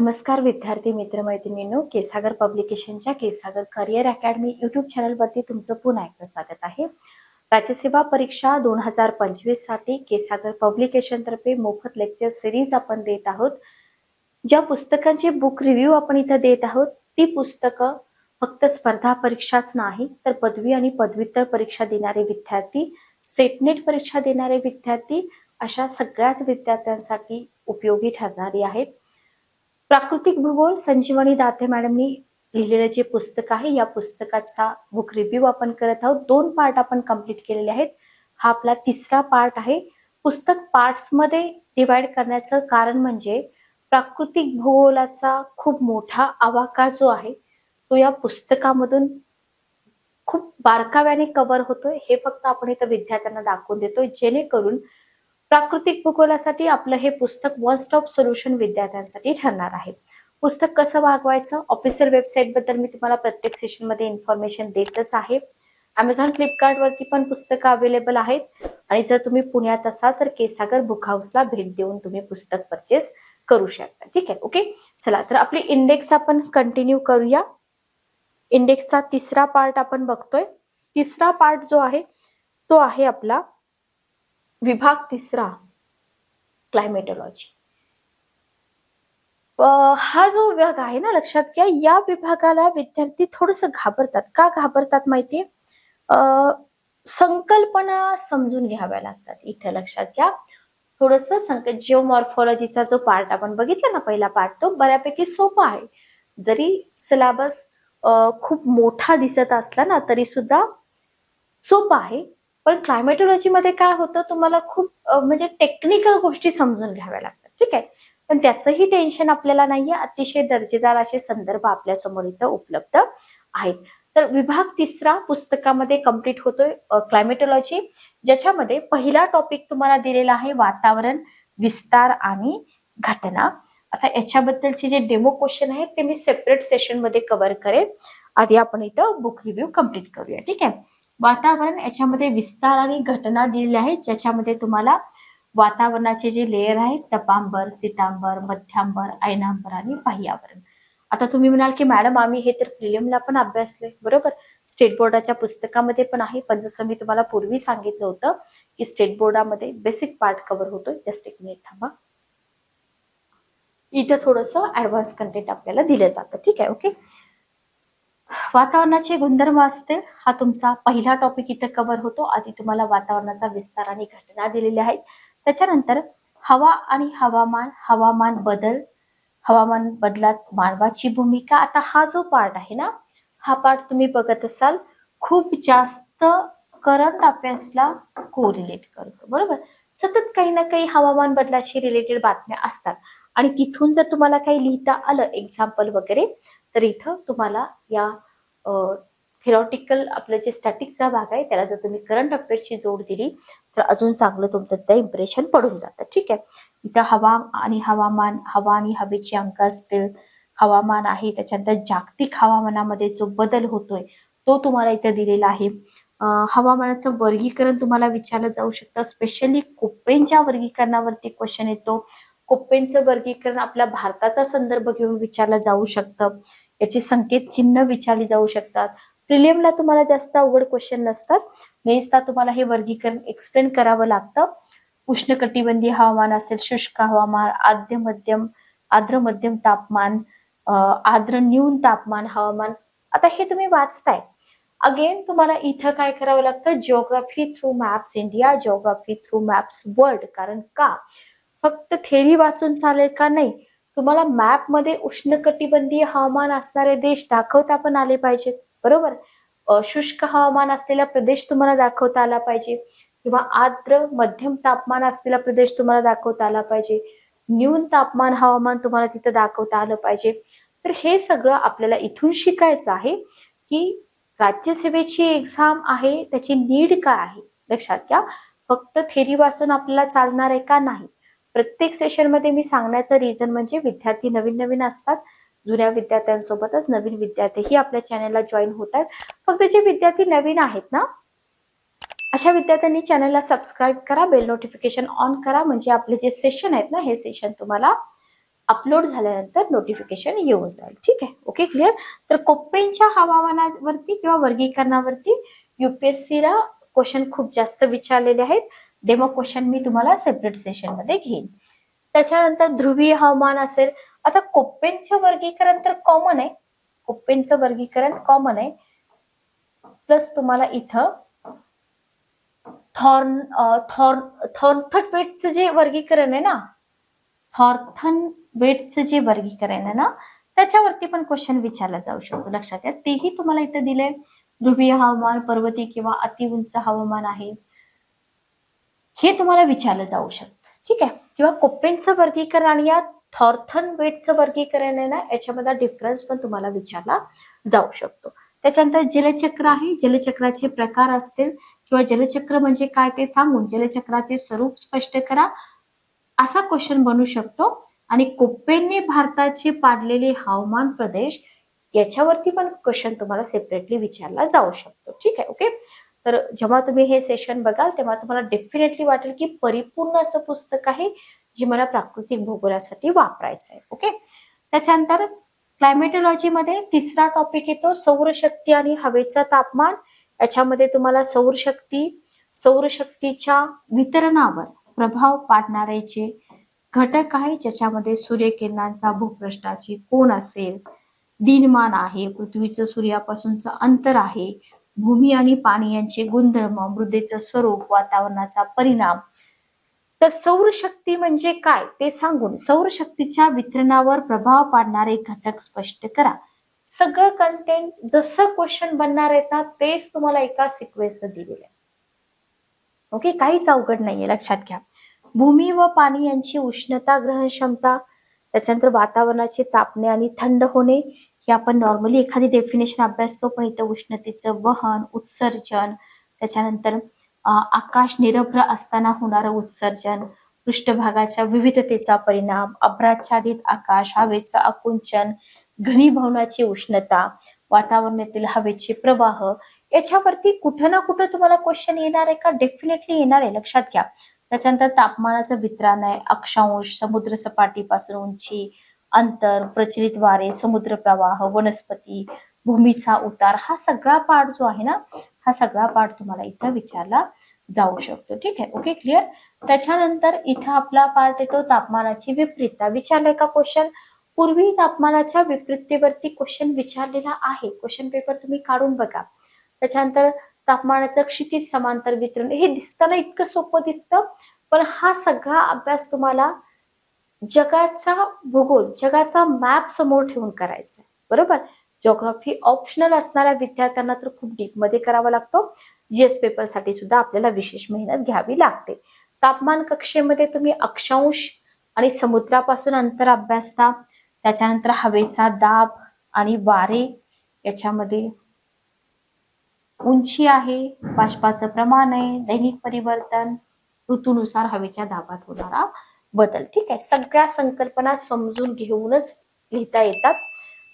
नमस्कार विद्यार्थी मित्रमैत्रिणींनो केसागर पब्लिकेशनच्या केसागर करिअर अकॅडमी युट्यूब चॅनलवरती तुमचं पुन्हा एकदा स्वागत आहे. राज्यसेवा परीक्षा दोन हजार पंचवीससाठी केसागर पब्लिकेशन तर्फे मोफत लेक्चर सिरीज आपण देत आहोत. ज्या पुस्तकांचे बुक रिव्ह्यू आपण इथं देत आहोत ती पुस्तकं फक्त स्पर्धा परीक्षाच नाही तर पदवी आणि पदव्युत्तर परीक्षा देणारे विद्यार्थी सेटनेट परीक्षा देणारे विद्यार्थी अशा सगळ्याच विद्यार्थ्यांसाठी उपयोगी ठरणारी आहेत. प्राकृतिक भूगोल संजीवनी दाते मॅडमनी लिहिलेलं जे पुस्तक आहे या पुस्तकाचा बुक रिव्ह्यू आपण करत आहोत. दोन पार्ट आपण कंप्लीट केलेले आहेत. हा आपला तिसरा पार्ट आहे. पुस्तक पार्ट्समध्ये डिवाइड करण्याचं कारण म्हणजे प्राकृतिक भूगोलाचा खूप मोठा आवाका जो आहे तो या पुस्तकामधून खूप बारकाव्याने कव्हर होतोय. हे फक्त आपण इथं विद्यार्थ्यांना दाखवून देतोय. जेणेकरून प्राकृतिक भूगोलासाठी आपलं हे पुस्तक वन स्टॉप सोल्युशन विद्यार्थ्यांसाठी ठरणार आहे. पुस्तक कसं मागवायचं ऑफिशियल वेबसाईटबद्दल मी तुम्हाला प्रत्येक सेशनमध्ये इन्फॉर्मेशन देतच आहे. अमेझॉन फ्लिपकार्टवरती पण पुस्तकं अवेलेबल आहेत. आणि जर तुम्ही पुण्यात असाल तर केसागर बुक हाऊसला भेट देऊन तुम्ही पुस्तक परचेस करू शकता. ठीक आहे? ओके चला तर आपली इंडेक्स आपण कंटिन्यू करूया. इंडेक्सचा तिसरा पार्ट आपण बघतोय. तिसरा पार्ट जो आहे तो आहे आपला विभाग तिसरा क्लायमेटोलॉजी हा जो विभाग आहे ना लक्षात घ्या या विभागाला विद्यार्थी थोडस घाबरतात. का घाबरतात माहितीये? संकल्पना समजून घ्याव्या लागतात. इथे लक्षात घ्या. थोडस संकट जिओमॉर्फॉलॉजीचा जो पार्ट आपण बघितला ना पहिला पार्ट तो बऱ्यापैकी सोपा आहे. जरी सिलेबस खूप मोठा दिसत असला ना तरी सुद्धा सोपा आहे. पण क्लायमेटोलॉजी मध्ये काय होतं तुम्हाला खूप म्हणजे टेक्निकल गोष्टी समजून घ्याव्या लागतात. ठीक आहे? पण त्याचंही टेन्शन आपल्याला नाहीये. अतिशय दर्जेदार असे संदर्भ आपल्यासमोर इथं उपलब्ध आहेत. तर विभाग तिसरा पुस्तकामध्ये कंप्लीट होतोय क्लायमेटोलॉजी ज्याच्यामध्ये पहिला टॉपिक तुम्हाला दिलेला आहे वातावरण विस्तार आणि घटना. आता याच्याबद्दलचे जे डेमो क्वेश्चन आहेत ते मी सेपरेट सेशनमध्ये कव्हर करेन. आधी आपण इथं बुक रिव्ह्यू कंप्लीट करूया. ठीक आहे? वातावरण याच्यामध्ये विस्तार आणि घटना दिलेल्या आहेत ज्याच्यामध्ये तुम्हाला वातावरणाचे जे लेयर आहेत तपांबर सितांबर मध्यांबर ऐनांबर आणि बाह्यावरण. आता तुम्ही म्हणाल की मॅडम आम्ही हे तर प्रिलियमला पण अभ्यासले. बरोबर. स्टेट बोर्डाच्या पुस्तकामध्ये पण आहे. पण जसं मी तुम्हाला पूर्वी सांगितलं होतं की स्टेट बोर्डामध्ये बेसिक पार्ट कव्हर होतो जस्ट एक मिनिट थांबा. इथं थोडंसं ऍडव्हान्स कंटेंट आपल्याला दिलं जातं. ठीक आहे ओके वातावरणाचे गुणधर्म असते हा तुमचा पहिला टॉपिक इथे कव्हर होतो. आधी तुम्हाला वातावरणाचा विस्तार आणि घटना दिलेल्या आहेत. त्याच्यानंतर हवा आणि हवामान हवामान बदल हवामान बदलात मानवाची भूमिका. आता हा जो पार्ट आहे ना हा पार्ट तुम्ही बघत असाल खूप जास्त करंट अफेअर्सला कोरिलेट करतो बरोबर? सतत काही ना काही हवामान बदलाशी रिलेटेड बातम्या असतात. आणि तिथून जर तुम्हाला काही लिहिता आलं एक्झाम्पल वगैरे तर इथं तुम्हाला या थेरॉटिकल आपलं जे स्टॅटिकचा भाग आहे त्याला जर तुम्ही करंट अफेअर्सची जोड दिली तर अजून चांगलं तुमचं त्या इम्प्रेशन पडून जातं. ठीक आहे? इथं हवा आणि हवामान हवा आणि हवेचे अंक असतील हवामान आहे त्याच्यानंतर जागतिक हवामानामध्ये जो बदल होतोय तो तुम्हाला इथं दिलेला आहे. हवामानाचं वर्गीकरण तुम्हाला विचारलं जाऊ शकतं. स्पेशली कोपेनच्या वर्गीकरणावरती क्वेश्चन येतो. कोप्पेनचं वर्गीकरण आपल्या भारताचा संदर्भ घेऊन विचारलं जाऊ शकतं. याची संकेत चिन्ह विचारली जाऊ शकतात. प्रिलियमला तुम्हाला जास्त अवघड क्वेश्चन नसतात. मेन्सला तुम्हाला हे वर्गीकरण एक्सप्लेन करावं लागतं. उष्णकटिबंधीय हवामान असेल शुष्क हवामान आद्य मध्यम आर्द्र मध्यम तापमान आर्द्र न्यून तापमान हवामान. आता हे तुम्ही वाचताय. अगेन तुम्हाला इथं काय करावं लागतं? Geography through maps India geography through maps world कारण का? फक्त थेरी वाचून चालेल का नाही? तुम्हाला मॅपमध्ये उष्णकटिबंधीय हवामान असणारे देश दाखवता पण आले पाहिजेत बरोबर? शुष्क हवामान असलेला प्रदेश तुम्हाला दाखवता आला पाहिजे. किंवा आर्द्र मध्यम तापमान असलेला प्रदेश तुम्हाला दाखवता आला पाहिजे. न्यून तापमान हवामान तुम्हाला तिथं दाखवता आलं पाहिजे. तर हे सगळं आपल्याला इथून शिकायचं आहे की राज्यसेवेची एक्झाम आहे त्याची नीड काय आहे? लक्षात घ्या. फक्त थेरी वाचून आपल्याला चालणार आहे का नाही? प्रत्येक सेशनमध्ये मी सांगण्याचं रिझन म्हणजे विद्यार्थी नवीन नवीन असतात. जुन्या विद्यार्थ्यांसोबतच नवीन विद्यार्थीही आपल्या चॅनलला जॉईन होत आहेत फक्त जे विद्यार्थी नवीन आहेत ना अशा विद्यार्थ्यांनी चॅनलला सबस्क्राईब करा बेल नोटिफिकेशन ऑन करा. म्हणजे आपले जे सेशन आहेत ना हे सेशन तुम्हाला अपलोड झाल्यानंतर नोटिफिकेशन येऊन जाईल. ठीक आहे? ओके क्लिअर तर कोप्पेंच्या हवामानावरती किंवा वर्गीकरणावरती युपीएससीला क्वेश्चन खूप जास्त विचारलेले आहेत. डेमो क्वेश्चन मी तुम्हाला सेपरेट सेशनमध्ये घेईन. त्याच्यानंतर ध्रुवीय हवामान असेल. आता कोप्पेनचं वर्गीकरण तर कॉमन आहे. कोप्पेंचं वर्गीकरण कॉमन आहे. प्लस तुम्हाला इथं थॉर्न थॉर्न थॉर्थन वेटचं जे वर्गीकरण आहे ना थॉर्थन वेटचं जे वर्गीकरण आहे ना त्याच्यावरती पण क्वेश्चन विचारला जाऊ शकतो. लक्षात घ्या तेही तुम्हाला इथं दिले ध्रुवीय हवामान पर्वती किंवा अतिउंच हवामान आहे. हे तुम्हाला विचारलं जाऊ शकतं. ठीक आहे? किंवा कोप्पेंचं वर्गीकरण आणि या थॉर्थन वेटचं वर्गीकरण आहे ना याच्यामध्ये डिफरन्स पण तुम्हाला विचारला जाऊ शकतो. त्याच्यानंतर जलचक्र आहे. जलचक्राचे प्रकार असतील किंवा जलचक्र म्हणजे काय ते सांगून जलचक्राचे स्वरूप स्पष्ट करा. असा क्वेश्चन बनू शकतो. आणि कोप्पेंनी भारताचे पाडलेले हवामान प्रदेश याच्यावरती पण क्वेश्चन तुम्हाला सेपरेटली विचारला जाऊ शकतो. ठीक आहे? ओके तर जेव्हा तुम्ही हे सेशन बघाल तेव्हा तुम्हाला डेफिनेटली वाटेल की परिपूर्ण असं पुस्तक आहे जे मला प्राकृतिक भूगोलासाठी वापरायचं आहे ओके त्याच्यानंतर क्लायमेटॉलॉजीमध्ये तिसरा टॉपिक येतो सौरशक्ती आणि हवेचं तापमान. याच्यामध्ये तुम्हाला सौरशक्ती सौरशक्तीच्या वितरणावर प्रभाव पाडणारे जे घटक आहे ज्याच्यामध्ये सूर्यकिरणांचा भूपृष्ठाची कोण असेल दिनमान आहे पृथ्वीचं सूर्यापासूनचं अंतर आहे भूमी आणि पाणी यांचे गुणधर्म मृदेचं स्वरूप वातावरणाचा परिणाम. तर सौरशक्ती म्हणजे काय? ते सांगून सौरशक्तीच्या वितरणावर प्रभाव पाडणारे घटक स्पष्ट करा. सगळं कंटेंट जसं क्वेश्चन बनणार आहेत ना तेच तुम्हाला एका सिक्वेन्स दिलेलं आहे ओके काहीच अवघड नाहीये लक्षात घ्या. भूमी व पाणी यांची उष्णता ग्रहण क्षमता त्याच्यानंतर वातावरणाचे तापणे आणि थंड होणे हे आपण नॉर्मली एखादी डेफिनेशन अभ्यासतो पण इथं उष्णतेचं वहन उत्सर्जन त्याच्यानंतर आकाश निरभ्र असताना होणारं उत्सर्जन पृष्ठभागाच्या विविधतेचा परिणाम अभ्राच्छादित आकाश हवेचं आकुंचन घनीभवनाची उष्णता वातावरणातील हवेचे प्रवाह याच्यावरती कुठं ना कुठं तुम्हाला क्वेश्चन येणार आहे का? डेफिनेटली येणार आहे. लक्षात घ्या. त्याच्यानंतर तापमानाचं वितरण आहे. अक्षांश समुद्र सपाटीपासून उंची अंतर प्रचलित वारे समुद्र प्रवाह वनस्पती भूमीचा उतार हा सगळा पार्ट जो आहे ना हा सगळा पार्ट तुम्हाला इथं विचारला जाऊ शकतो. ठीक आहे? ओके क्लिअर त्याच्यानंतर इथं आपला पार्ट येतो तापमानाची विपरीतता. विचारलाय का क्वेश्चन पूर्वी तापमानाच्या विपरीततेवरती क्वेश्चन विचारलेला आहे. क्वेश्चन पेपर तुम्ही काढून बघा. त्याच्यानंतर तापमानाचं क्षितिज समांतर वितरण. हे दिसताना इतकं सोपं दिसतं पण हा सगळा अभ्यास तुम्हाला जगाचा भूगोल जगाचा मॅप समोर ठेवून करायचा आहे बरोबर? जॉग्राफी ऑप्शनल असणाऱ्या विद्यार्थ्यांना तर खूप डीपमध्ये करावा लागतो. जीएस पेपरसाठी सुद्धा आपल्याला विशेष मेहनत घ्यावी लागते. तापमान कक्षेमध्ये तुम्ही अक्षांश आणि समुद्रापासून अंतर अभ्यासता त्याच्यानंतर हवेचा दाब आणि वारे याच्यामध्ये उंची आहे बाष्पाचं प्रमाण आहे दैनिक परिवर्तन ऋतूनुसार हवेच्या दाबात होणारा बदल. ठीक आहे. सगळ्या संकल्पना समजून घेऊनच लिहिता येतात.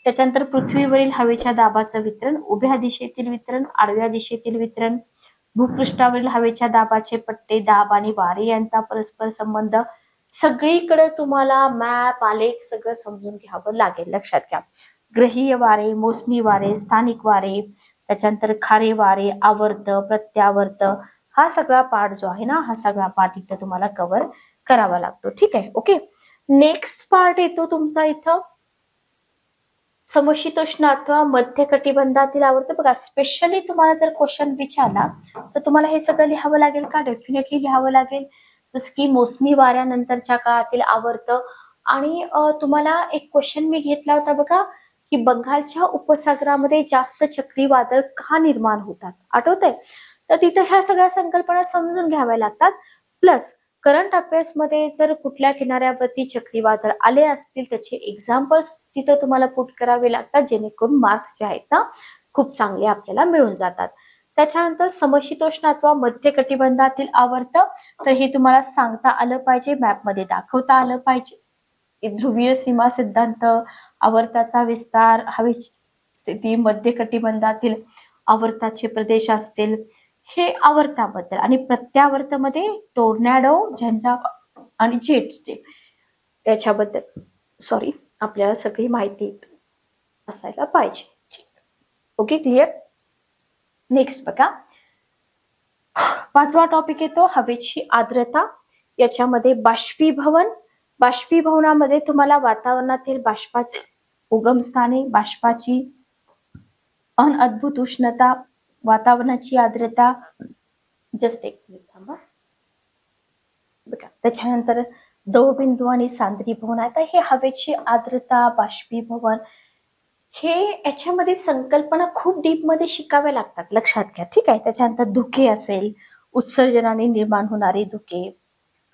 त्याच्यानंतर पृथ्वीवरील हवेच्या दाबाचं वितरण उभ्या दिशेतील वितरण आडव्या दिशेतील वितरण भूपृष्ठावरील हवेच्या दाबाचे पट्टे दाब आणि वारे यांचा परस्पर संबंध. सगळीकडे तुम्हाला मॅप आलेख सगळं समजून घ्यावं लागेल. लक्षात घ्या. ग्रहीय वारे मोसमी वारे स्थानिक वारे त्याच्यानंतर खारे वारे आवर्त प्रत्यावर्त हा सगळा पाठ जो आहे ना हा सगळा पाठ इथं तुम्हाला कव्हर करावा लागतो. ठीक आहे? ओके नेक्स्ट पार्ट येतो तुमचा इथं. समशीतोष्ण अथवा मध्य कटिबंधातील आवडतं बघा स्पेशली तुम्हाला जर क्वेश्चन विचारला तर तुम्हाला हे सगळं लिहावं लागेल का? डेफिनेटली लिहावं लागेल. जसं की मोसमी वाऱ्यानंतरच्या काळातील आवर्त आणि तुम्हाला एक क्वेश्चन मी घेतला होता बघा की बंगालच्या उपसागरामध्ये जास्त चक्रीवादळ का निर्माण होतात? आठवत आहे तर तिथं ह्या सगळ्या संकल्पना समजून घ्याव्या लागतात. प्लस करंट अफेअर्समध्ये जर कुठल्या किनाऱ्यावरती चक्रीवादळ आले असतील त्याचे एक्झाम्पल्स तिथं तुम्हाला पुट करावे लागतात जेणेकरून मार्क्स जे आहेत ना खूप चांगले आपल्याला मिळून जातात. त्याच्यानंतर समशीतोष्ण अथवा मध्य कटिबंधातील आवर्त तर हे तुम्हाला सांगता आलं पाहिजे मॅपमध्ये दाखवता आलं पाहिजे. ध्रुवीय सीमा सिद्धांत आवर्ताचा विस्तार हवेची स्थिती मध्य कटिबंधातील आवर्ताचे प्रदेश असतील हे आवर्ताबद्दल आणि प्रत्यावर्तमध्ये टोर्नॅडो झंझा आणि जेट स्टेप याच्याबद्दल. सॉरी आपल्याला सगळी माहिती असायला पाहिजे. ओके क्लिअर नेक्स्ट बघा. पाचवा टॉपिक येतो हवेची आर्द्रता. याच्यामध्ये बाष्पीभवन. बाष्पीभवनामध्ये तुम्हाला वातावरणातील बाष्पाची उगमस्थाने बाष्पाची अनअद्भुत उष्णता वातावरणाची आर्द्रता जस्ट एक मिनिट थांबा. बघा त्याच्यानंतर दवबिंदू आणि सांद्री भवन आता हे हवेची आर्द्रता बाष्पीभवन हे याच्यामध्ये संकल्पना खूप डीपमध्ये शिकाव्या लागतात लक्षात घ्या. ठीक आहे? त्याच्यानंतर धुके असेल उत्सर्जनाने निर्माण होणारे धुके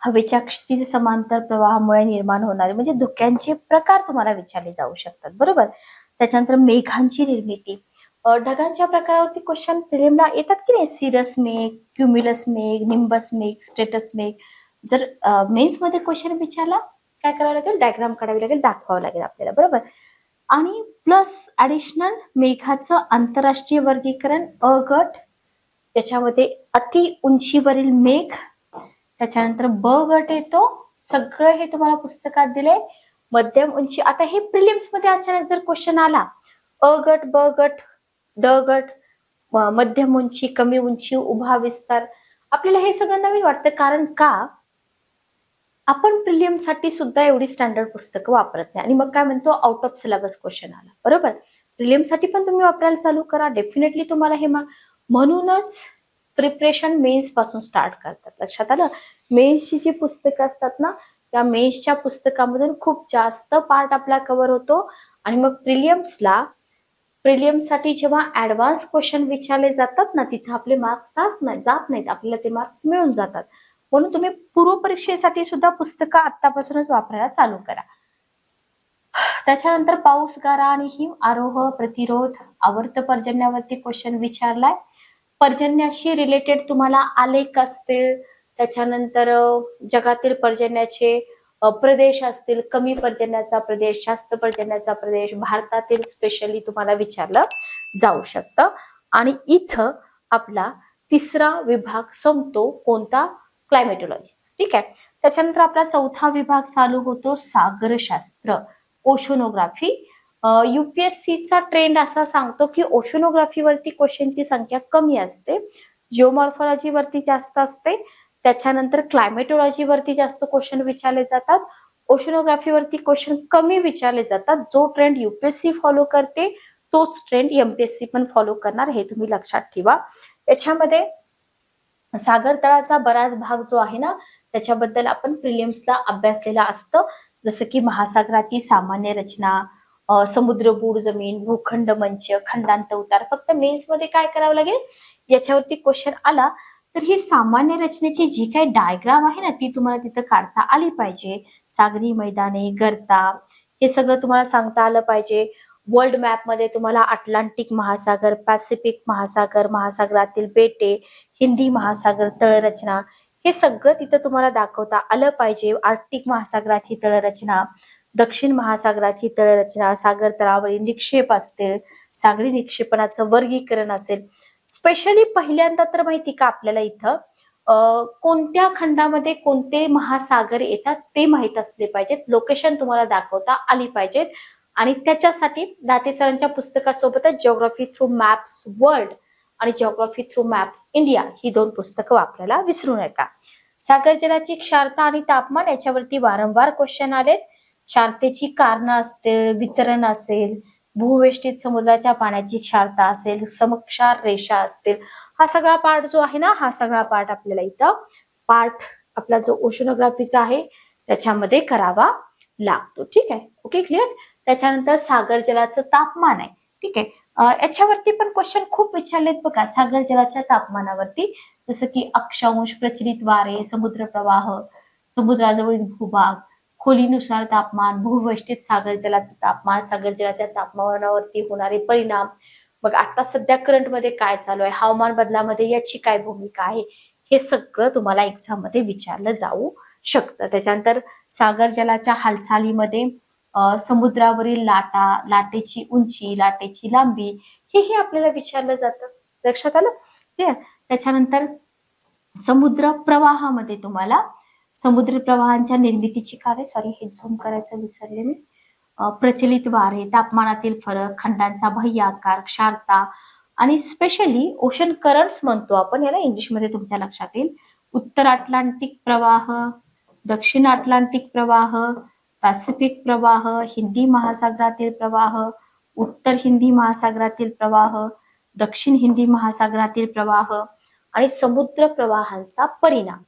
हवेच्या क्षितिज समांतर प्रवाहामुळे निर्माण होणारे म्हणजे धुक्यांचे प्रकार तुम्हाला विचारले जाऊ शकतात. बरोबर? त्याच्यानंतर मेघांची निर्मिती ढगांच्या प्रकारावरती क्वेश्चन प्रिलिमला येतात की नाही? सिरस मेघ क्युम्युलस मेघ निंबस मेघ स्टेटस मेघ जर मेन्समध्ये क्वेश्चन विचारला काय करावं लागेल? डायग्राम काढावी लागेल दाखवावं लागेल आपल्याला बरोबर? आणि प्लस ऍडिशनल मेघाचं आंतरराष्ट्रीय वर्गीकरण अ गट त्याच्यामध्ये अति उंचीवरील मेघ त्याच्यानंतर ब गट येतो. सगळं हे तुम्हाला पुस्तकात दिले मध्यम उंची. आता हे प्रिलिम्समध्ये अचानक जर क्वेश्चन आला अ गट ब गट ड गट मध्यम उंची कमी उंची उभा विस्तार. आपल्याला हे सगळं नवीन वाटतं. कारण का? आपण प्रिलियमसाठी सुद्धा एवढी स्टँडर्ड पुस्तकं वापरत नाही. आणि मग काय म्हणतो? आउट ऑफ सिलेबस क्वेश्चन आला. बरोबर? प्रिलियमसाठी पण तुम्ही वापरायला चालू करा. डेफिनेटली तुम्हाला हे मग म्हणूनच प्रिपरेशन मेन्सपासून स्टार्ट करतात. लक्षात आलं? मेन्सची जी पुस्तकं असतात ना त्या मेन्सच्या पुस्तकामधून खूप जास्त पार्ट आपला कव्हर होतो. आणि मग प्रिलियम्सला प्रिलियमसाठी जेव्हा ऍडव्हान्स क्वेश्चन विचारले जातात ना तिथे आपले मार्क्स जात नाही जात नाहीत. आपल्याला ते मार्क्स मिळून जातात. म्हणून तुम्ही पूर्व परीक्षेसाठी सुद्धा पुस्तकं आतापासूनच वापरायला चालू करा. त्याच्यानंतर पाऊस गारा आणि हिम आरोह प्रतिरोध आवर्त पर्जन्यावरती क्वेश्चन विचारलाय. पर्जन्याशी रिलेटेड तुम्हाला आलेख असतील. त्याच्यानंतर जगातील पर्जन्याचे प्रदेश असतील कमी पर्जन्याचा प्रदेश जास्त पर्जन्याचा प्रदेश भारतातील स्पेशली तुम्हाला विचारलं जाऊ शकतं. आणि इथं आपला तिसरा विभाग संपतो कोणता? क्लायमेटोलॉजी ठीक आहे? त्याच्यानंतर आपला चौथा विभाग चालू होतो सागरशास्त्र ओशोनोग्राफी युपीएससीचा ट्रेंड असा सांगतो की ओशोनोग्राफीवरती क्वेश्चनची संख्या कमी असते जिओमॉर्फॉलॉजीवरती जास्त असते त्याच्यानंतर क्लायमेटोलॉजी वरती जास्त क्वेश्चन विचारले जातात. ओशनोग्राफीवरती क्वेश्चन कमी विचारले जातात. जो ट्रेंड युपीएससी फॉलो करते तोच ट्रेंड एमपीएससी पण फॉलो करणार हे तुम्ही लक्षात ठेवा. याच्यामध्ये सागर तळाचा बराच भाग जो आहे ना त्याच्याबद्दल आपण प्रिलियम्सला अभ्यासलेला असतं. जसं की महासागराची सामान्य रचना समुद्र बूड जमीन भूखंड मंच खंडांत उतार. फक्त मेन्समध्ये काय करावं लागेल? याच्यावरती क्वेश्चन आला. तर ही सामान्य रचनेची जी काही डायग्राम आहे ना ती तुम्हाला तिथं काढता आली पाहिजे. सागरी मैदाने गर्ता हे सगळं तुम्हाला सांगता आलं पाहिजे. वर्ल्ड मॅपमध्ये तुम्हाला अटलांटिक महासागर पॅसिफिक महासागर महासागरातील बेटे हिंदी महासागर तळरचना हे सगळं तिथं तुम्हाला दाखवता आलं पाहिजे. आर्टिक महासागराची तळरचना दक्षिण महासागराची तळरचना सागर तळावरील निक्षेप असतील सागरी निक्षेपणाचं वर्गीकरण असेल स्पेशली पहिल्यांदा तर माहिती का आपल्याला इथं? कोणत्या खंडामध्ये कोणते महासागर येतात ते माहीत असले पाहिजेत. लोकेशन तुम्हाला दाखवता आली पाहिजेत. आणि त्याच्यासाठी दाते सरांच्या पुस्तकासोबतच जिओग्राफी थ्रू मॅप्स वर्ल्ड आणि जिओग्राफी थ्रू मॅप्स इंडिया ही दोन पुस्तकं वापरायला विसरू नका. सागर जलाची क्षारता आणि तापमान याच्यावरती वारंवार क्वेश्चन आलेत. क्षारतेची कारणं असतील वितरण असेल भूवेष्टीत समुद्राच्या पाण्याची क्षारता असेल समक्षार रेषा असतील हा सगळा पार्ट जो आहे ना हा सगळा पार्ट आपल्याला इथं पार्ट आपला जो ओशोनोग्राफीचा आहे त्याच्यामध्ये करावा लागतो. ठीक आहे? ओके क्लिअर त्याच्यानंतर सागर जलाचं तापमान आहे. ठीक आहे? याच्यावरती पण क्वेश्चन खूप विचारलेत बघा. सागर जलाच्या तापमानावरती. जसं की अक्षांश प्रचलित वारे समुद्र प्रवाह समुद्राजवळील भूभाग खोलीनुसार तापमान भूवष्टीत सागर जलाचं तापमान सागर जलाच्या तापमानावरती होणारे परिणाम. मग आता सध्या करंटमध्ये काय चालू आहे? हवामान बदलामध्ये याची काय भूमिका आहे? हे सगळं तुम्हाला एक्झाममध्ये विचारलं जाऊ शकतं. त्याच्यानंतर सागर जलाच्या हालचालीमध्ये समुद्रावरील लाटा लाटेची उंची लाटेची लांबी हेही आपल्याला विचारलं जातं. लक्षात आलं? त्याच्यानंतर समुद्र प्रवाहामध्ये तुम्हाला समुद्र प्रवाहांच्या निर्मितीची कार्य सॉरी हे झूम करायचं विसरले मी. प्रचलित वारे तापमानातील फरक खंडांचा बाह्य आकार क्षारता आणि स्पेशली ओशन करंट्स म्हणतो आपण याला इंग्लिशमध्ये तुमच्या लक्षात येईल. उत्तर अटलांटिक प्रवाह दक्षिण अटलांटिक प्रवाह पॅसिफिक प्रवाह हिंदी महासागरातील प्रवाह उत्तर हिंदी महासागरातील प्रवाह दक्षिण हिंदी महासागरातील प्रवाह आणि समुद्र प्रवाहांचा परिणाम.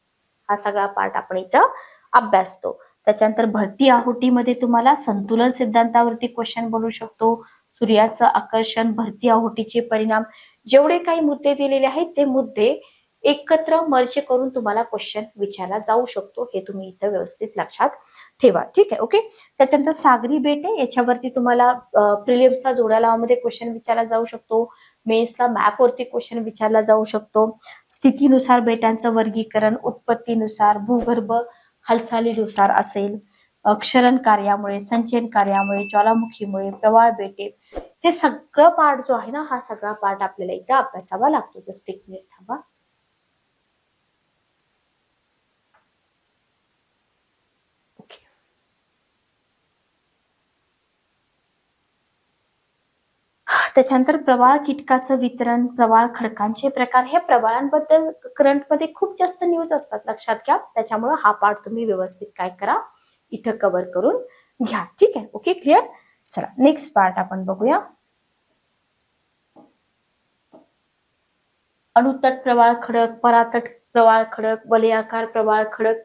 हा सगळा पार्ट आपण इथं अभ्यासतो. त्याच्यानंतर भरती आहुटीमध्ये तुम्हाला संतुलन सिद्धांतावरती क्वेश्चन बनवू शकतो. सूर्याचं आकर्षण भरती आहुटीचे परिणाम जेवढे काही मुद्दे दिलेले आहेत ते मुद्दे एकत्र मर्ज करून तुम्हाला क्वेश्चन विचारला जाऊ शकतो. हे तुम्ही इथं व्यवस्थित लक्षात ठेवा. ठीक आहे ओके त्याच्यानंतर सागरी बेटे याच्यावरती तुम्हाला प्रिलियम्सचा जोड्या लावामध्ये क्वेश्चन विचारला जाऊ शकतो. मेन्सला मॅपवरती क्वेश्चन विचारला जाऊ शकतो. स्थितीनुसार बेटांचं वर्गीकरण उत्पत्तीनुसार भूगर्भ हालचालीनुसार असेल. अक्षरण कार्यामुळे संचयन कार्यामुळे ज्वालामुखीमुळे प्रवाळ बेटे हे सगळं पार्ट जो आहे ना हा सगळा पार्ट आपल्याला इथं अभ्यासावा लागतो जस्ट एक मिनिट थांबा ओके त्याच्यानंतर प्रवाळ कीटकाचं वितरण प्रवाळ खडकांचे प्रकार हे प्रवाळांबद्दल करंटमध्ये खूप जास्त न्यूज असतात लक्षात घ्या. त्याच्यामुळे हा पार्ट तुम्ही व्यवस्थित काय करा इथं कव्हर करून घ्या. ठीक आहे? ओके क्लिअर चला नेक्स्ट पार्ट आपण बघूया. अणुतट प्रवाळ खडक परातट प्रवाळ खडक वलयाकार प्रवाळ खडक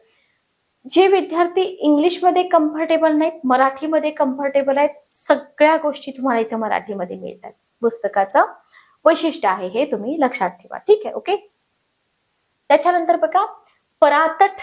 जे विद्यार्थी इंग्लिशमध्ये कम्फर्टेबल नाहीत मराठीमध्ये कम्फर्टेबल आहेत सगळ्या गोष्टी तुम्हाला इथं मराठीमध्ये मिळतात. पुस्तकाचं वैशिष्ट्य आहे हे तुम्ही लक्षात ठेवा. ठीक आहे ओके त्याच्यानंतर बघा परातट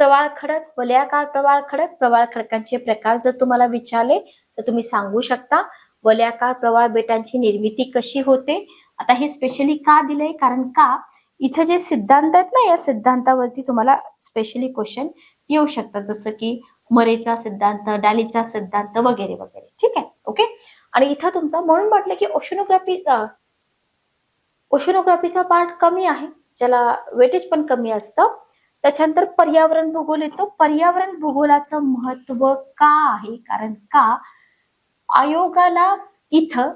प्रवाळ खडक वलयाकार प्रवाळ खडक प्रवाळ खडकांचे प्रकार जर तुम्हाला विचारले तर तुम्ही सांगू शकता वलयाकार प्रवाळ बेटांची निर्मिती कशी होते? आता हे स्पेशली का दिलंय? कारण का इथं जे सिद्धांत आहेत ना या सिद्धांतावरती तुम्हाला स्पेशली क्वेश्चन येऊ शकतात जसं की मरेचा सिद्धांत डालीचा सिद्धांत वगैरे वगैरे. ठीक आहे? ओके आणि इथं तुमचा म्हणून म्हटलं की ओशनोग्राफी ओशनोग्राफीचा पार्ट कमी आहे. ज्याला वेटेज पण कमी असतं. त्याच्यानंतर पर्यावरण भूगोल येतो. पर्यावरण भूगोलाचं महत्त्व का आहे? कारण का? आयोगाला इथं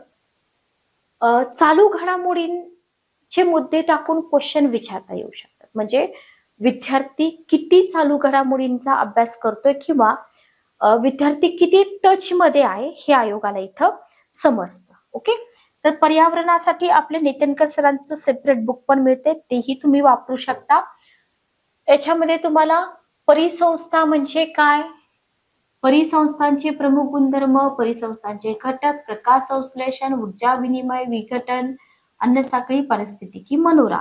चालू घडामोडींचे मुद्दे टाकून क्वेश्चन विचारता येऊ शकतात. म्हणजे विद्यार्थी किती चालू घडामोडींचा अभ्यास करतोय किंवा विद्यार्थी किती टच मध्ये आहे हे आयोगाला इथं समजतं. ओके? तर पर्यावरणासाठी आपले नितीनकर सरांचं सेपरेट बुक पण मिळते. तेही तुम्ही वापरू शकता. याच्यामध्ये तुम्हाला परिसंस्था म्हणजे काय? परिसंस्थांचे प्रमुख गुणधर्म परिसंस्थांचे घटक प्रकाश संश्लेषण ऊर्जा विनिमय विघटन अन्न साखळी परिस्थितिकी मनोरा.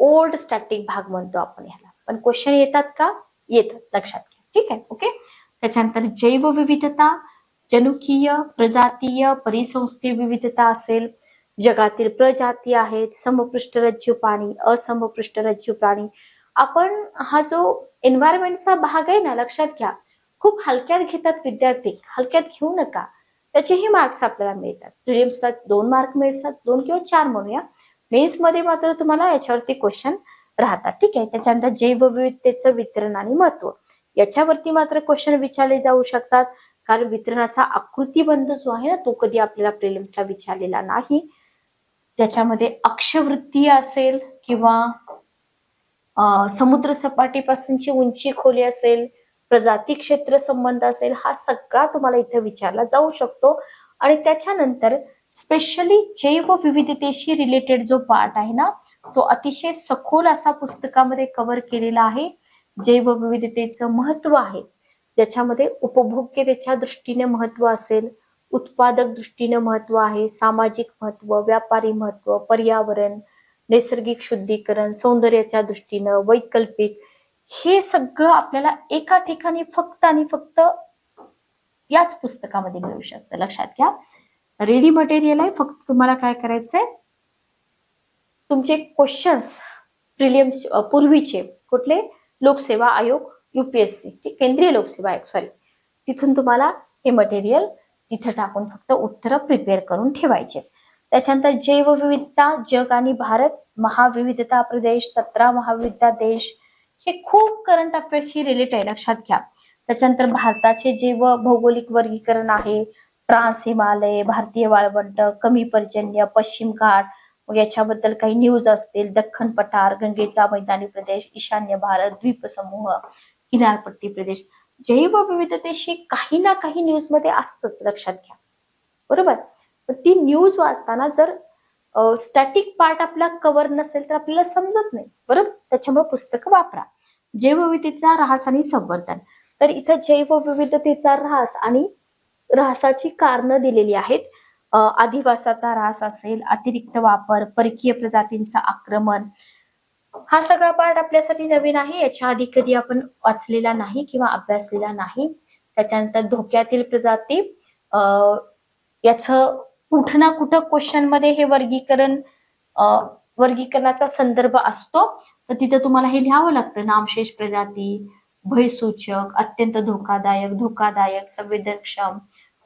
ओल्ड स्टॅटिक भाग म्हणतो आपण ह्याला. पण क्वेश्चन येतात का? येतात. लक्षात घ्या. ठीक आहे? ओके त्याच्यानंतर जैवविविधता जनुकीय प्रजातीय परिसंस्थीय विविधता असेल. जगातील प्रजाती आहेत. समपृष्ठरज्जू प्राणी असमपृष्ठरज्जू प्राणी. आपण हा जो एन्व्हायरमेंटचा भाग आहे ना लक्षात घ्या. खूप हलक्यात घेतात विद्यार्थी. हलक्यात घेऊ नका. त्याचेही मार्क्स आपल्याला मिळतात. प्रिलिम्सला दोन मार्क मिळतात. दोन किंवा चार म्हणूया. मेन्समध्ये मात्र तुम्हाला याच्यावरती क्वेश्चन राहतात. ठीक आहे? त्याच्यानंतर जैवविविधतेचं वितरण आणि महत्त्व. याच्यावरती मात्र क्वेश्चन विचारले जाऊ शकतात. कारण वितरणाचा आकृतीबंध जो आहे ना तो कधी आपल्याला प्रिलिम्सला विचारलेला नाही. त्याच्यामध्ये अक्षवृत्ती असेल किंवा समुद्र सपाटीपासूनची उंची खोली असेल प्रजाती क्षेत्र संबंध असेल हा सगळा तुम्हाला इथे विचारला जाऊ शकतो. आणि त्याच्यानंतर स्पेशली जैव विविधतेशी रिलेटेड जो पार्ट आहे ना तो अतिशय सखोल असा पुस्तकामध्ये कव्हर केलेला आहे. जैव विविधतेचं महत्त्व आहे. ज्याच्यामध्ये उपभोग्यतेच्या दृष्टीने महत्त्व असेल उत्पादक दृष्टीने महत्त्व आहे सामाजिक महत्त्व व्यापारी महत्त्व पर्यावरण नैसर्गिक शुद्धीकरण सौंदर्याच्या दृष्टीनं वैकल्पिक हे सगळं आपल्याला एका ठिकाणी फक्त आणि फक्त याच पुस्तकामध्ये मिळू शकतं. लक्षात घ्या. रेडी मटेरियल आहे. फक्त तुम्हाला काय करायचंय? तुमचे क्वेश्चन्स प्रिलियम्स पूर्वीचे कुठले? लोकसेवा आयोग युपीएससी केंद्रीय लोकसेवा आयोग सॉरी तिथून तुम्हाला हे मटेरियल तिथं टाकून फक्त उत्तरं प्रिपेअर करून ठेवायचे. त्याच्यानंतर जैवविविधता जग आणि भारत महाविविधता प्रदेश सतरा महाविविधता देश. हे खूप करंट अफेअर्सशी रिलेट आहे. लक्षात घ्या. त्याच्यानंतर भारताचे जैव भौगोलिक वर्गीकरण आहे ट्रान्स हिमालय भारतीय वाळवंट कमी पर्जन्य पश्चिम घाट याच्याबद्दल काही न्यूज असतील दख्खन पठार गंगेचा मैदानी प्रदेश ईशान्य भारत द्वीपसमूह किनारपट्टी प्रदेश. जैवविविधतेशी काही ना काही न्यूजमध्ये असतच लक्षात घ्या. बरोबर? ती न्यूज वाचताना जर स्टॅटिक पार्ट आपला कव्हर नसेल तर आपल्याला समजत नाही. बरोबर? त्याच्यामुळे पुस्तकं वापरा. जैवविविधतेचा ऱ्हास आणि संवर्धन. तर इथं जैवविविधतेचा ऱ्हास आणि ऱ्हासाची कारणं दिलेली आहेत. अधिवासाचा ऱ्हास असेल अतिरिक्त वापर परकीय प्रजातींचा आक्रमण हा सगळा पार्ट आपल्यासाठी नवीन आहे. याच्या आधी कधी आपण वाचलेला नाही किंवा अभ्यासलेला नाही. त्याच्यानंतर धोक्यातील प्रजाती अं याचं कुठं ना कुठं क्वेश्चनमध्ये हे वर्गीकरण वर्गीकरणाचा संदर्भ असतो. तर तिथं तुम्हाला हे लिहावं लागतं. नामशेष प्रजाती भयसूचक अत्यंत धोकादायक धोकादायक संवेदनक्षम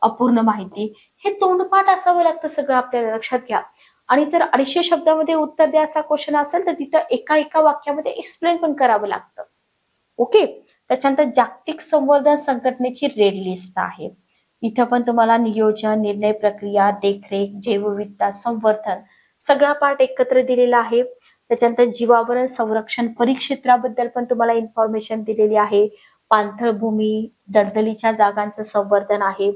अपूर्ण माहिती. हे तोंडपाठ असावं लागतं सगळं आपल्याला लक्षात घ्या. आणि जर अडीचशे शब्दामध्ये उत्तर द्या असा क्वेश्चन असेल तर तिथं एका एका वाक्यामध्ये एक्सप्लेन पण करावं लागतं. ओके त्याच्यानंतर जागतिक संवर्धन संघटनेची रेड लिस्ट आहे. इथं पण तुम्हाला नियोजन निर्णय प्रक्रिया देखरेख जैवविद्या संवर्धन सगळा पार्ट एकत्र दिलेला आहे. त्याच्यानंतर जीवावरण संरक्षण परिक्षेत्राबद्दल पण तुम्हाला इन्फॉर्मेशन दिलेली आहे. पाणथळ भूमी दलदलीच्या जागांचं संवर्धन आहे.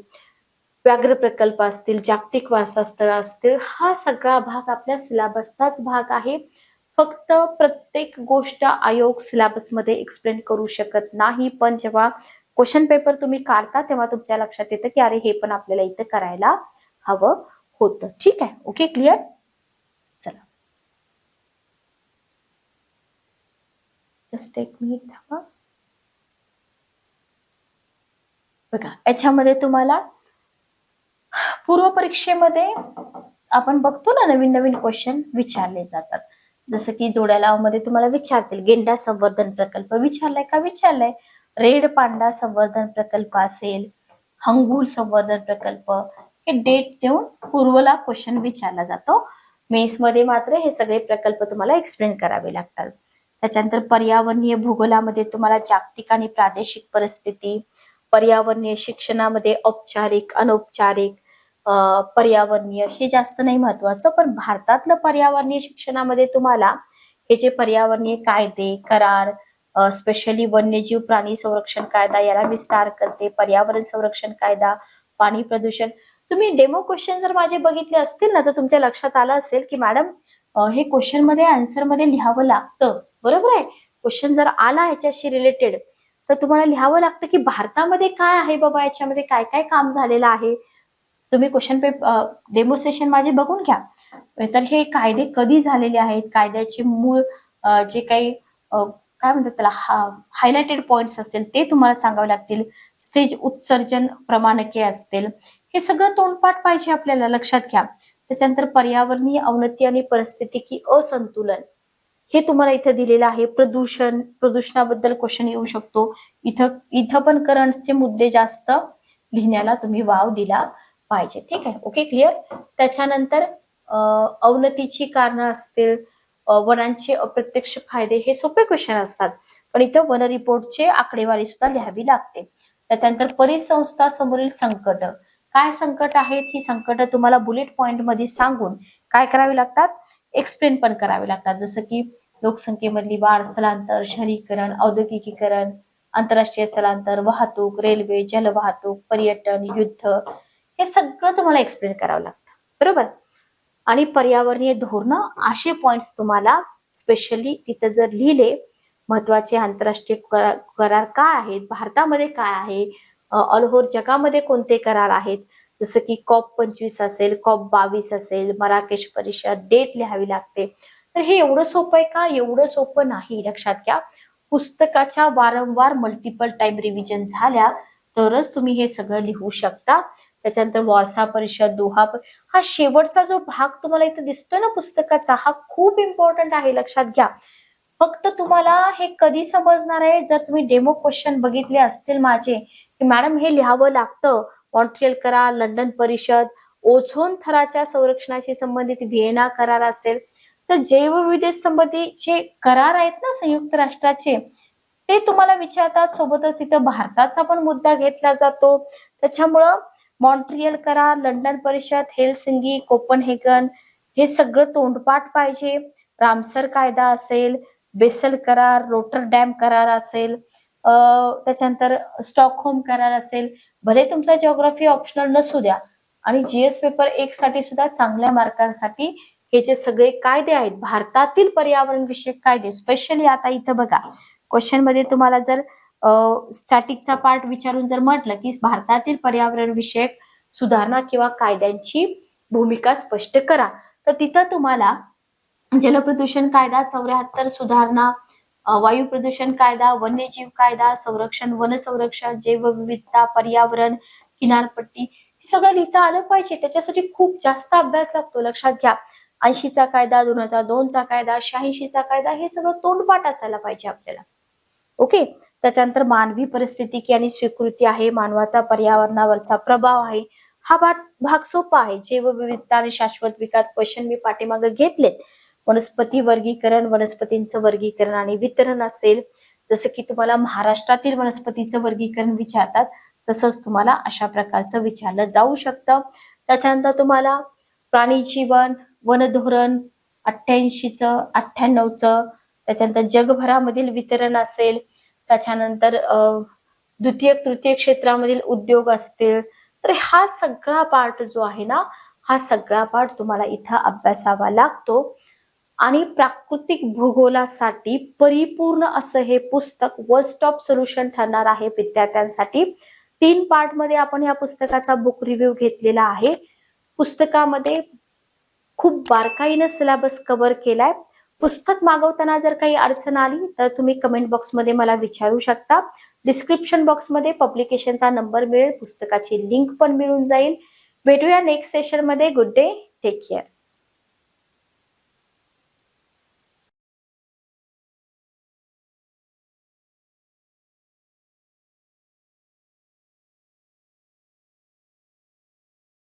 व्याघ्र प्रकल्प असतील जागतिक वारसा स्थळ असतील हा सगळा भाग आपल्या सिलेबसचाच भाग आहे. फक्त प्रत्येक गोष्ट आयोग सिलेबसमध्ये एक्सप्लेन करू शकत नाही. पण जेव्हा क्वेश्चन पेपर तुम्ही काढता तेव्हा तुमच्या लक्षात येतं की अरे हे पण आपल्याला इथं करायला हवं होतं. ठीक आहे? ओके क्लिअर चला. जस्ट एक मिनिट थांबा. बघा याच्यामध्ये तुम्हाला पूर्व परीक्षेमध्ये आपण बघतो ना नवीन नवीन क्वेश्चन विचारले जातात. जसं की जोड्या लावमध्ये तुम्हाला विचारतील गेंडा संवर्धन प्रकल्प विचारलाय का? विचारलाय. रेड पांडा संवर्धन प्रकल्प असेल हंगूल संवर्धन प्रकल्प हे डेट देऊन पूर्वला क्वेश्चन विचारला जातो. मेन्समध्ये मात्र हे सगळे प्रकल्प तुम्हाला एक्सप्लेन करावे लागतात. त्याच्यानंतर पर्यावरणीय भूगोलामध्ये तुम्हाला जागतिक आणि प्रादेशिक परिस्थिती पर्यावरणीय शिक्षणामध्ये औपचारिक अनौपचारिक पर्यावरणीय हे जास्त नाही महत्वाचं पण भारतातलं पर्यावरणीय शिक्षणामध्ये तुम्हाला हे जे पर्यावरणीय कायदे करार स्पेशली वन्यजीव प्राणी संरक्षण कायदा याला विस्तार करते पर्यावरण संरक्षण कायदा पाणी प्रदूषण तुम्ही डेमो क्वेश्चन जर माझे बघितले असतील ना तर तुमच्या लक्षात आलं असेल की मॅडम हे क्वेश्चनमध्ये आन्सरमध्ये लिहावं लागतं. बरोबर आहे? क्वेश्चन जर आला ह्याच्याशी रिलेटेड तर तुम्हाला लिहावं लागतं की भारतामध्ये काय आहे बाबा? याच्यामध्ये काय काय काम झालेलं आहे? तुम्ही क्वेश्चन पेपर डेमोस्ट्रेशन माझे बघून घ्या. तर हे कायदे कधी झालेले आहेत? कायद्याचे मूळ जे काही काय म्हणतात त्याला? हायलाइटेड पॉइंट्स असतील ते तुम्हाला सांगावे लागतील. स्टेज उत्सर्जन प्रमाणके असतील. हे सगळं तोंडपाठ पाहिजे आपल्याला लक्षात घ्या. त्याच्यानंतर पर्यावरणीय अवनती आणि परिस्थितिकी असंतुलन. हे तुम्हाला इथं दिलेलं आहे. प्रदूषण प्रदूषणाबद्दल क्वेश्चन येऊ शकतो. इथं इथं पण करंटचे मुद्दे जास्त लिहिण्याला तुम्ही वाव दिला पाहिजे. ठीक आहे? ओके क्लिअर त्याच्यानंतर अं, अवनतीची कारणं असतील वनांचे अप्रत्यक्ष फायदे हे सोपे क्वेश्चन असतात. पण इथं वन रिपोर्टचे आकडेवारी सुद्धा लिहावी लागते. त्याच्यानंतर परिसंस्था समोरील संकट. काय संकट आहेत? ही संकट तुम्हाला बुलेट पॉइंटमध्ये सांगून काय करावी लागतात? एक्सप्लेन पण करावे लागतात. जसं की लोकसंख्येमधली वाढ स्थलांतर शहरीकरण औद्योगिकीकरण आंतरराष्ट्रीय स्थलांतर वाहतूक रेल्वे जलवाहतूक पर्यटन युद्ध हे सगळं तुम्हाला एक्सप्लेन करावं लागतं. बरोबर? आणि पर्यावरणीय धोरणं असे पॉइंट्स तुम्हाला स्पेशली तिथं जर लिहिले महत्त्वाचे आंतरराष्ट्रीय करार काय आहेत? भारतामध्ये काय आहे? ऑल ओव्हर जगामध्ये कोणते करार आहेत? जसं की कॉप पंचवीस असेल कॉप बावीस असेल मराकेश परिषद डेट लिहावी लागते. तर हे एवढं सोपं आहे का? एवढं सोपं नाही. लक्षात घ्या. पुस्तकाच्या वारंवार मल्टिपल टाइम रिव्हिजन झाल्या तरच तुम्ही हे सगळं लिहू शकता. त्याच्यानंतर वॉर्सा परिषद दोहा हा शेवटचा जो भाग तुम्हाला इथे दिसतोय ना पुस्तकाचा हा खूप इम्पॉर्टंट आहे. लक्षात घ्या. फक्त तुम्हाला हे कधी समजणार आहे? जर तुम्ही डेमो क्वेश्चन बघितले असतील माझे की मॅडम हे लिहावं लागतं. मॉन्ट्रियल करार लंडन परिषद ओझोन थराच्या संरक्षणाशी संबंधित व्हिएना करार असेल तर जैवविविधते संबंधी जे करार आहेत ना संयुक्त राष्ट्राचे ते तुम्हाला विचारतात. सोबतच तिथं भारताचा पण मुद्दा घेतला जातो. त्याच्यामुळं मॉन्ट्रियल करार लंडन परिषद हेलसिंगी कोपनहेगन हे सगळं तोंडपाठ पाहिजे. रामसर कायदा असेल बेसल करार रोटर डॅम करार असेल त्याच्यानंतर स्टॉकहोम करार असेल भले तुमचा जिओग्राफी ऑप्शनल नसू द्या आणि जीएस पेपर एक साठी सुद्धा चांगल्या मार्कांसाठी हे जे सगळे कायदे आहेत. भारतातील पर्यावरण विषयक कायदे स्पेशली आता इथं बघा. क्वेश्चनमध्ये तुम्हाला जर स्टॅटिकचा पार्ट विचारून जर म्हटलं की भारतातील पर्यावरण विषयक सुधारणा किंवा कायद्यांची भूमिका स्पष्ट करा. तर तिथं तुम्हाला जलप्रदूषण कायदा चौऱ्याहत्तर सुधारणा वायू प्रदूषण कायदा वन्यजीव कायदा संरक्षण वन संरक्षण जैवविविधता पर्यावरण किनारपट्टी हे सगळं लिहिता आलं पाहिजे. त्याच्यासाठी खूप जास्त अभ्यास लागतो. लक्षात घ्या. ऐंशीचा कायदा दोन हजार दोनचा कायदा शहाऐंशीचा कायदा हे सगळं तोंडपाठ असायला पाहिजे आपल्याला. ओके? त्याच्यानंतर मानवी परिस्थिती आणि स्वीकृती आहे. मानवाचा पर्यावरणावरचा प्रभाव आहे. हा भाग भाग सोपा आहे. जैवविविधता आणि शाश्वत विकास क्वेश्चन मी पाठीमागे घेतलेत. वनस्पती वर्गीकरण वनस्पतींचं वर्गीकरण आणि वितरण असेल जसं की तुम्हाला महाराष्ट्रातील वनस्पतीचं वर्गीकरण विचारतात तसंच तुम्हाला अशा प्रकारचं विचारलं जाऊ शकतं. त्याच्यानंतर तुम्हाला प्राणी जीवन वन धोरण अठ्ठ्याऐंशीचं अठ्ठ्याण्णवचं त्याच्यानंतर जगभरामधील वितरण असेल त्याच्यानंतर अं, द्वितीय तृतीय क्षेत्रामधील उद्योग असतील तर हा सगळा पार्ट जो आहे ना हा सगळा पार्ट तुम्हाला इथं अभ्यासावा लागतो. आणि प्राकृतिक भूगोलासाठी परिपूर्ण असं हे पुस्तक वन स्टॉप सोल्युशन ठरणार आहे विद्यार्थ्यांसाठी. तीन पार्टमध्ये आपण या पुस्तकाचा बुक रिव्ह्यू घेतलेला आहे. पुस्तकामध्ये खूप बारकाईनं सिलेबस कव्हर केलाय. पुस्तक मागवताना जर काही अडचण आली तर तुम्ही कमेंट बॉक्समध्ये मला विचारू शकता. डिस्क्रिप्शन बॉक्समध्ये पब्लिकेशनचा नंबर मिळेल पुस्तकाची लिंक पण मिळून जाईल. भेटूया नेक्स्ट सेशनमध्ये गुड डे टेक केअर